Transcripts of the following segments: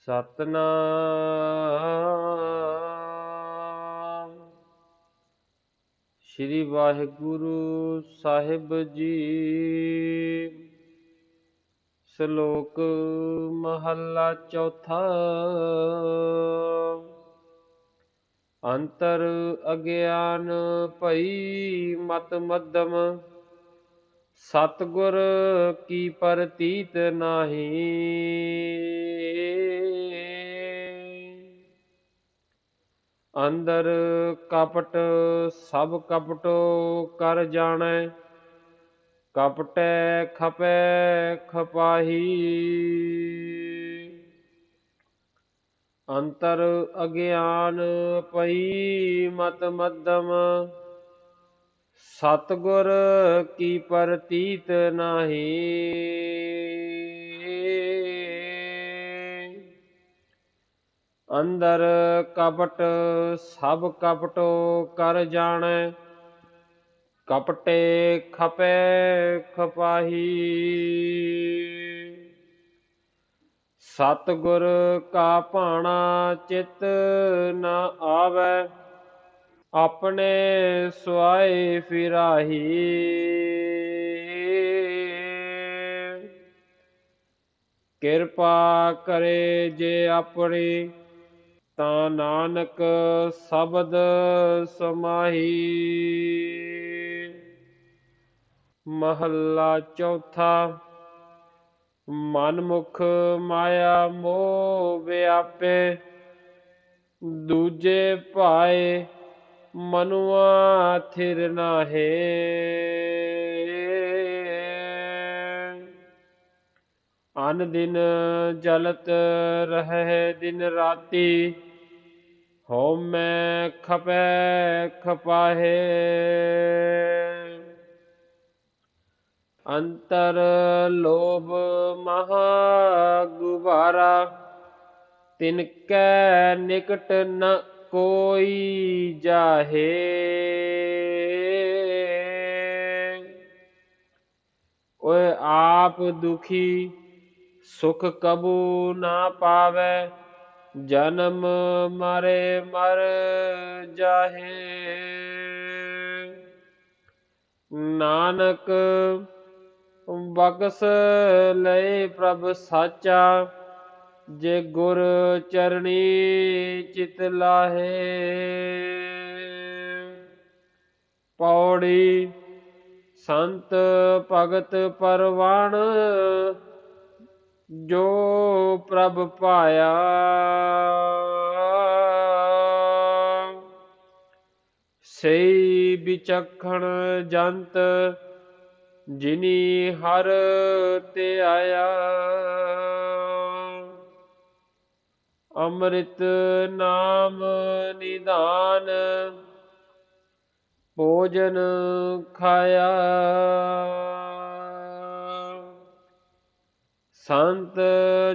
ਸਤਨਾਮ। ਸ੍ਰੀ ਵਾਹਿਗੁਰੂ ਸਾਹਿਬ ਜੀ। ਸ਼ਲੋਕ ਮਹੱਲਾ ਚੌਥਾ। ਅੰਤਰ ਅਗਿਆਨ ਭਈ ਮਤ ਮੱਧਮ ਸਤਗੁਰ ਕੀ ਪ੍ਰਤੀਤ ਨਾਹੀ। ਅੰਦਰ ਕਪਟ ਸਭ ਕਪਟੋ ਕਰ ਜਾਣੈ, ਕਪਟੈ ਖਪੈ ਖਪਾਹੀ। ਅੰਤਰ ਅਗਿਆਨ ਪਈ ਮਤ ਮੱਧਮ ਸਤਗੁਰ ਕੀ ਪ੍ਰਤੀਤ ਨਾਹੀ। ਅੰਦਰ ਕਪਟ ਸਭ ਕਪਟੋ ਕਰ ਜਾਣੈ। ਕਪਟੇ ਖਪੈ ਖਪਾਹੀ। ਸਤਗੁਰ ਕਾ ਭਾਣਾ ਚਿਤ ਨਾ ਆਵੈ। ਆਪਣੇ ਸੁਆਏ ਫਿਰਾਹੀ। ਕਿਰਪਾ ਕਰੇ ਜੇ ਆਪਣੀ, ਤਾਂ ਨਾਨਕ ਸ਼ਬਦ ਸਮਾਹੀ। ਮਹੱਲਾ ਚੌਥਾ, ਮਨਮੁਖ ਮਾਇਆ ਮੋਹ ਵਿਆਪੇ, ਦੂਜੇ ਭਾਏ मनुआ थिर नाहे। अन दिन जलत रह दिन राति हो मैं खपे खपाहे। अंतर लोभ महा गुबारा, तिनके निकट न ਕੋਈ ਜਾਹੇ। ਓਏ ਆਪ ਦੁਖੀ ਸੁਖ ਕਬੂ ਨਾ ਪਾਵੇ, ਜਨਮ ਮਰੇ ਮਰ ਜਾਹੇ। ਨਾਨਕ ਬਖਸ ਲਏ ਪ੍ਰਭ ਸਾਚਾ ਜੇ ਗੁਰ ਚਰਣੀ ਚਿਤ ਲਾਹੇ, ਪੌੜੀ ਸੰਤ ਭਗਤ ਪਰਵਾਣ, ਜੋ ਪ੍ਰਭ ਪਾਇਆ। ਸਈ ਵਿਚਖਣ ਜੰਤ, ਜਿਨੀ ਹਰ ਤੇ ਆਇਆ। ਅੰਮ੍ਰਿਤ ਨਾਮ ਨਿਦਾਨ ਭੋਜਨ ਖਾਇਆ। ਸੰਤ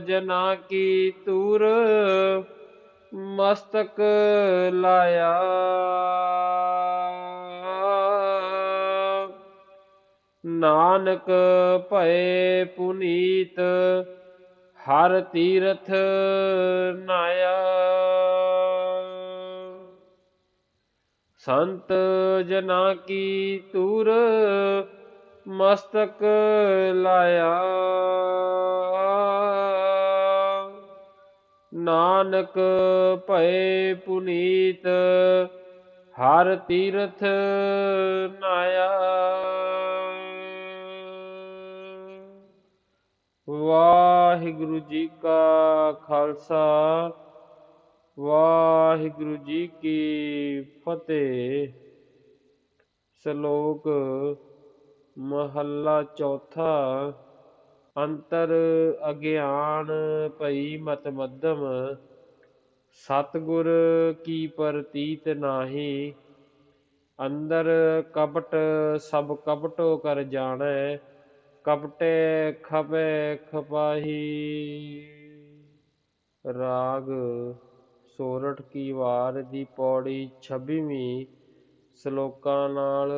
ਜਨਾ ਕੀ ਤੂਰ ਮਸਤਕ ਲਾਇਆ। ਨਾਨਕ ਭਏ ਪੁਨੀਤ ਹਰ ਤੀਰਥ ਨਾਇਆ। ਸੰਤ ਜਨਾ ਕੀ ਤੂਰ ਮਸਤਕ ਲਾਇਆ। ਨਾਨਕ ਭਏ ਪੁਨੀਤ ਹਰ ਤੀਰਥ ਨਾਇਆ। ਵਾਹਿਗੁਰੂ ਜੀ ਕਾ ਖਾਲਸਾ, ਵਾਹਿਗੁਰੂ ਜੀ ਕੀ ਫਤਿਹ। ਸ਼ਲੋਕ ਮਹੱਲਾ ਚੌਥਾ, ਅੰਤਰ ਅਗਿਆਨ ਭਈ ਮਤ ਮੱਧਮ, ਸਤਗੁਰ ਕੀ ਪ੍ਰਤੀਤ ਨਾਹੀ, ਅੰਦਰ ਕਪਟ ਸਭ ਕਪਟੋ ਕਰ ਜਾਣੈ ਕਪਟੇ ਖਪੇ ਖਪਾਹੀ। ਰਾਗ ਸੋਰਠ ਕੀ ਵਾਰ ਦੀ ਪੌੜੀ 26ਵੀਂ ਸ਼ਲੋਕਾਂ ਨਾਲ